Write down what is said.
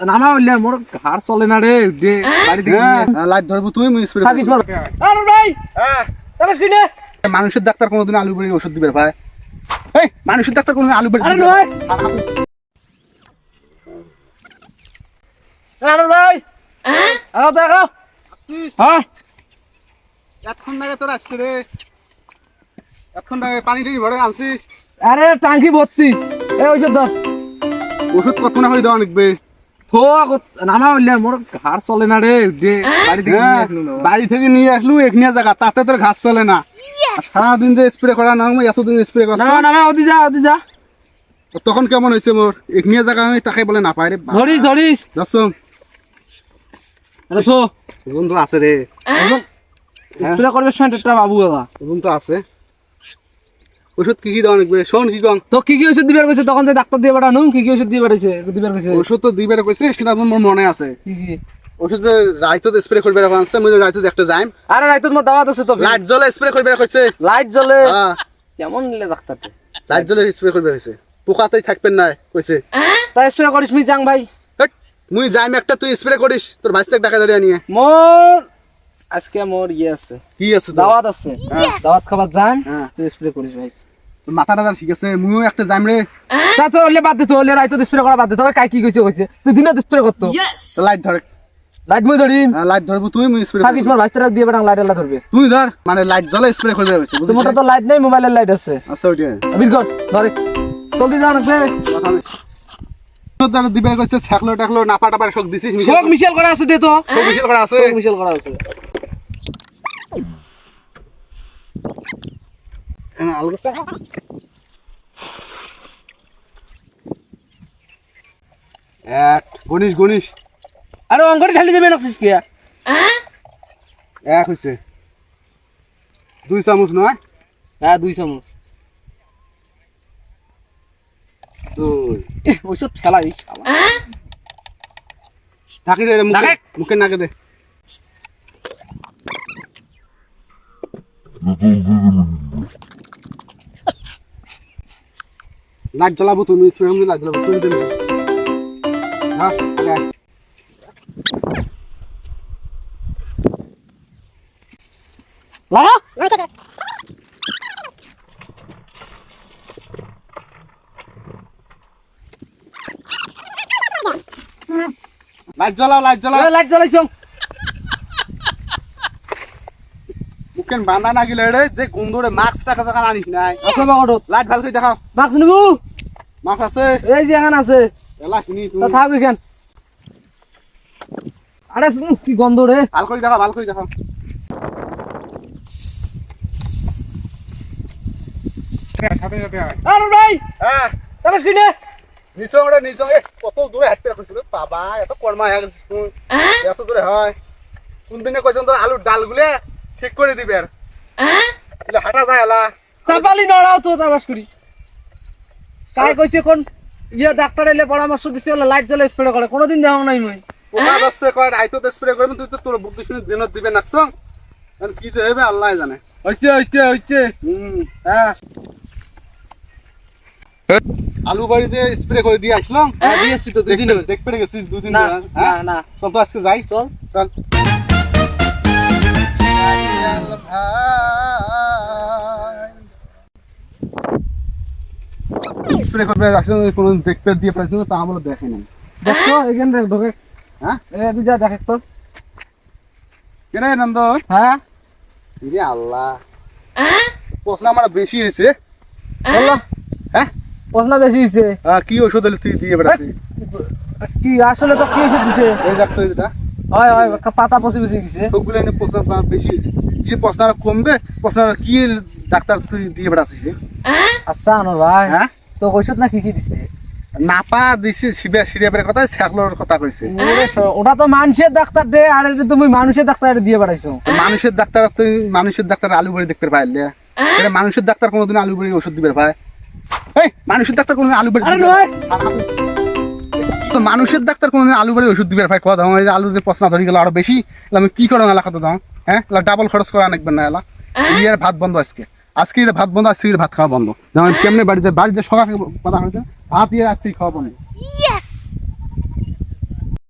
নামা হইলে মোর হাড় চলে না রে দে বাড়ি থেকে হ্যাঁ লাইট ধরবো তুমি মুই স্প্রে থাকিস মোর আরে ভাই! হ্যাঁ। মানুষের ডাক্তার কোনোদিন আলু বাড়ি ওষুধ দিবে ভাই। এই মানুষের ডাক্তার কোনোদিন আলু বাড়ি আরে ভাই! আও দেখো। হ্যাঁ? এতক্ষণ লাগে তোর আসছে রে। এতক্ষণ লাগে পানি টানি ভরে আনছিস। আরে টাঙ্কি ভর্তি। ওষুধ কত না করে দেওয়া লিখবে হাড় চলে না রে বাড়ি থেকে নিয়ে আসলো না। বাড়ি থেকে নিয়ে আসলু এখানে জায়গা তাতে তোর ঘাস চলে না। আর সারাদিন যে স্প্রে করা না এতদিন স্প্রে করছি নামা নামা ওদি যা ওদি যা। তখন কেমন হয়েছে মোর এখানে জায়গা আমি তাকে বলে না পাই রে ধরিস ধরিস আরে থো। বন্ধু আছে রে স্প্রে করবে সময় একটা বাবু বাবা। বন্ধু আছে। ওষুধ কি কি দেওয়া লিখবে শোন কি কম? তো কি কি ওষুধ দিবার কইছে? তখন যে ডাক্তার দিয়ে কি কি ওষুধ দিয়ে পাঠাইছে? দিবার কইছে? ওষুধ তো দুইবার কইছে সেটা আমার মনে আছে। কি কি? ওষুধ রাইতো স্প্রে করবে রাখা আছে মুই রাইতো একটা যাইম। আরে রাইত তোমার দাওয়াত আছে তো লাইট জ্বলে স্প্রে করবে কইছে। লাইট জ্বলে? হ্যাঁ। কেমন নিলে ডাক্তারটা? লাইট জ্বলে স্প্রে করবে কইছে। পোকাতেই থাকবেন না কইছে। তাই স্প্রে করিস মি যাং ভাই। মুই যাইম একটা তুই স্প্রে করিস। তোর ভাইস টাকা ধরে নিয়ে। মোর আজকে মোর ইয়ে আছে। কি আছে দাওয়াত আছে। দাওয়াত খাবার যান হ্যাঁ। তুই স্প্রে করিস ভাই। মাথাটা তার ঠিক আছে মুইও একটা যাইম রে। তা তো হলে বাদ দে তো হলে রাইত স্প্রে করা বাদ দে তবে কাই কি কইছে কইছে? তুই দিনত স্প্রে করতো। তো লাইট ধরে। লাইট মই ধরিম। হ্যাঁ, লাইট ধরবো তুই মুই স্প্রে থাকিস মোর ভাইস্তারা দিয়ে বেড়া লাইট আল্লাহ ধরবে। তুই ধর মানে লাইট জ্বলে স্প্রে করবে বুঝছিস তো লাইট নেই মোবাইলের লাইট আছে। আচ্ছা ওইটা। বির কর ধরে জলদি যাও না তোর দিবে কইছে ছাকলো টাকলো নাপা টাপা সব দিছিস মিশাল করা আছে দে তো। বিশাল করা আছে। মিশাল করা আছে। হ্যাঁ, এক গণিস গণিস আরে অঙ্কটি ঢালি দেবে না কি? এক হইছে। দুই চামচ নয় হ্যাঁ দুই চামচ। দুই। ওইসব ফেলা দিস ঢাকি দে মুখে। মুখে নাকে দে। লাইট জ্বলাবো তুমি স্প্রে লাইট জ্বলাবো তুমি হ্যাঁ লাইট জ্বলাও লাইট জ্বলাও। লাইট জ্বালাইছ। মুখে বাঁধা না গেলে রে যে গন্ধরে মাস্ক টাকা টাকা আনিস নাই। লাইট ভালো করে দেখাও। মাছ নিবু। মাছ আছে? এই যে এখানে আছে। এলা কিনি তা তুমি থাকবি কেন আরে কি গন্ধ রে। ভালো করে দেখাও ভালো করে দেখাও। আরে ভাই হ্যাঁ। তবে কি নে নিচং রে নিচং। এ কত দূরে হাঁটতে রাখিস রে? বাবা এত কর্মা হয়ে গেছিস তুই। এত দূরে হয়। কোন দিনে কইছেন তো আলুর ডালগুলো ঠিক করে দিবে আর। এলে হাঁটা যায় এলা। চাপালি নড়াও তো তাবাস করি কাই কইছে কোন ইয়ে ডাক্তার এলে পরামর্শ দিছে ওলা লাইট জ্বলে স্প্রে করে। কোনোদিন দেখাও নাই মই। পোকা যাচ্ছে কয় রাইতো স্প্রে করবেন তুই তো তোর বুদ্ধি শুনে দিনত দিবে নাকছং? কি যে হবে আল্লাহ জানে। হইছে হইছে হইছে। হুম হ্যাঁ। আলু বাড়িতে স্প্রে করে দিয়ে আসলাম হ্যাঁ দিয়েছি তো দুই দিন দেখতে দেখতে পেরে গেছিস দুদিন না না হ্যাঁ? না চল তো আজকে যাই চল। চল। স্প্রে করবে কোনো দেখতে দিয়ে পাইছিল তা আমরা দেখে নাই। দেখো এখানে দেখ ঢোকে। হ্যাঁ? তুই যা দেখ তো কেন নন্দ? হ্যাঁ? ইরে আল্লাহ। প্রশ্ন আমার বেশি হয়েছে। হ্যাঁ? পছন্দ বেশি হইছে আহ, কি ওষুধ হলে তুই দিয়ে বেড়াচ্ছিস কি আসলে তো কি দিছে? এই ডাক্তার যেটা হয় হয় পাতা পচি পচি গেছে সবগুলো এনে বেশি হয়েছে। যে কমবে প্রশ্ন কি ডাক্তার তুই দিয়ে বেড়াচ্ছিস আচ্ছা আনোর ভাই। হ্যাঁ? তো কইছত না কি কি দিছে? নাপা দিছি সিরিয়াপের কথা শ্যাকলোর কথা কইছে ওটা তো মানুষের ডাক্তার দে আর এটা তুমি মানুষের ডাক্তার দিয়ে বেড়াইছো। মানুষের ডাক্তার তুই মানুষের ডাক্তার আলু বাড়ি দেখতে পাইলে এটা মানুষের ডাক্তার কোনোদিন আলু বাড়ি ওষুধ দিবে ভাই। এই মানুষের ডাক্তার কোনোদিন আলু বাড়ি তো মানুষের ডাক্তার কোনোদিন আলু বাড়ি ওষুধ দিবে ভাই কথা আমার যে পছন্দ ধরে গেল আরও বেশি আমি কি করো এলাকা তো দাও হ্যাঁ? ডাবল খরচ করা অনেকবার না এলা। ইয়ার ভাত বন্ধ আজকে। আজকে ভাত বন্ধ, আজকে ভাত খাওয়া বন্ধ যেমন কেমনে বাড়িতে বাড়িতে সকালে কথা হয়েছে, ভাত দিয়ে আজকে খাওয়া বন্ধ!